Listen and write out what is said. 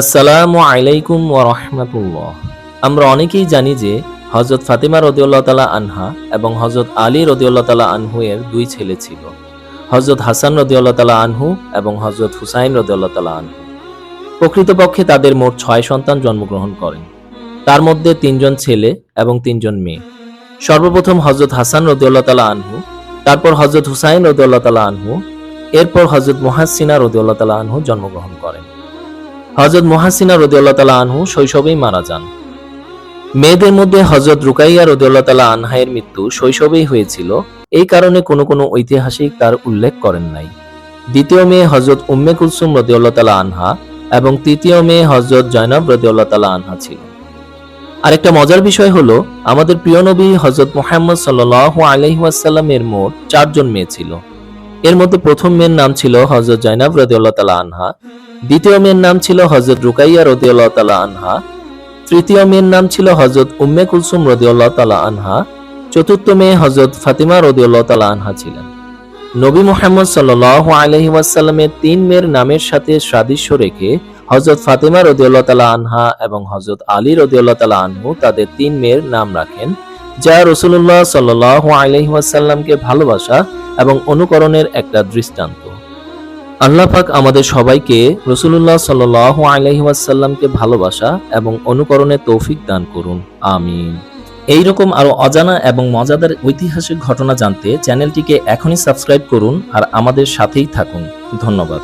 আসসালামু আলাইকুম রাহমাতুল্লাহ। আমরা অনেকেই জানি যে হজরত ফাতিমা রদিউল্লাহ আনহা এবং হজরত আলী রদিউল্লাহ আনহু এর দুই ছেলে ছিল। হজরত হাসান রদিউল্লাহ আনহু এবং হজরত হুসাইন রদিউল্লাহ আনহু। প্রকৃতপক্ষে তাদের মোট ছয় সন্তান জন্মগ্রহণ করেন। তার মধ্যে তিনজন ছেলে এবং তিনজন মেয়ে। সর্বপ্রথম হজরত হাসান রদিউল্লাহ আনহু, তারপর হজরত হুসাইন রদিউল্লাহ আনহু, এরপর হজরত মুহাসিনা রদিউল্লাহ আনহু জন্মগ্রহণ করেন। হজরত মহাসিনা রদিউল্লাহ তালা আনহু শৈশবেই মারা যান। মেয়েদের মধ্যে হজরত রুকাইয়া রদিউল্লাহ তালা আনহায়ের মৃত্যু শৈশবেই হয়েছিল। এই কারণে কোনো কোনো ঐতিহাসিক তার উল্লেখ করেন নাই। দ্বিতীয় মেয়ে হজরত উম্মে কুলসুম রদিউল্লাহ তালা আনহা এবং তৃতীয় মেয়ে হজরত জয়নব রদিউল্লাহ তালা আনহা ছিল। আরেকটা মজার বিষয় হলো, আমাদের প্রিয় নবী হজরত মোহাম্মদ সাল্লাহ আলহিহাসাল্লামের মোট চারজন মেয়ে ছিল। এর মধ্যে প্রথম মেয়ের নাম ছিল হজরত জয়নাব রদিউল্লাহ তালা আনহা। দ্বিতীয় মেয়ের নাম ছিল হজরত রুকাইয়া রদিউল্লাহ তালা আনহা। তৃতীয় মেয়ের নাম ছিল হজরত উম্মে কুলসুম রদিউল্লাহ তালা আনহা। চতুর্থ মেয়ে হজরত ফাতিমা রদিউল্লাহ তালা আনহা ছিলেন। নবী মোহাম্মদ সাল্লাহ আলহি ওয়াসাল্লামের তিন মেয়ের নামের সাথে সাদৃশ্য রেখে হজরত ফাতিমা রদিউল্লাহ তালা আনহা এবং হজরত আলী রদিউল্লাহ তালা আনহু তাদের তিন মেয়ের নাম রাখেন, যা রসুল্লাহ সাল্লাহ আলহি ওয়াসাল্লামকে ভালোবাসা এবং অনুকরণের একটা দৃষ্টান্ত। আল্লাহ পাক আমাদের সবাইকে রসুল্লাহ সাল্লাহ আলহি ওয়াসাল্লামকে ভালোবাসা এবং অনুকরণে তৌফিক দান করুন। আমিন। এইরকম আরও অজানা এবং মজাদার ঐতিহাসিক ঘটনা জানতে চ্যানেলটিকে এখনই সাবস্ক্রাইব করুন আর আমাদের সাথেই থাকুন। ধন্যবাদ।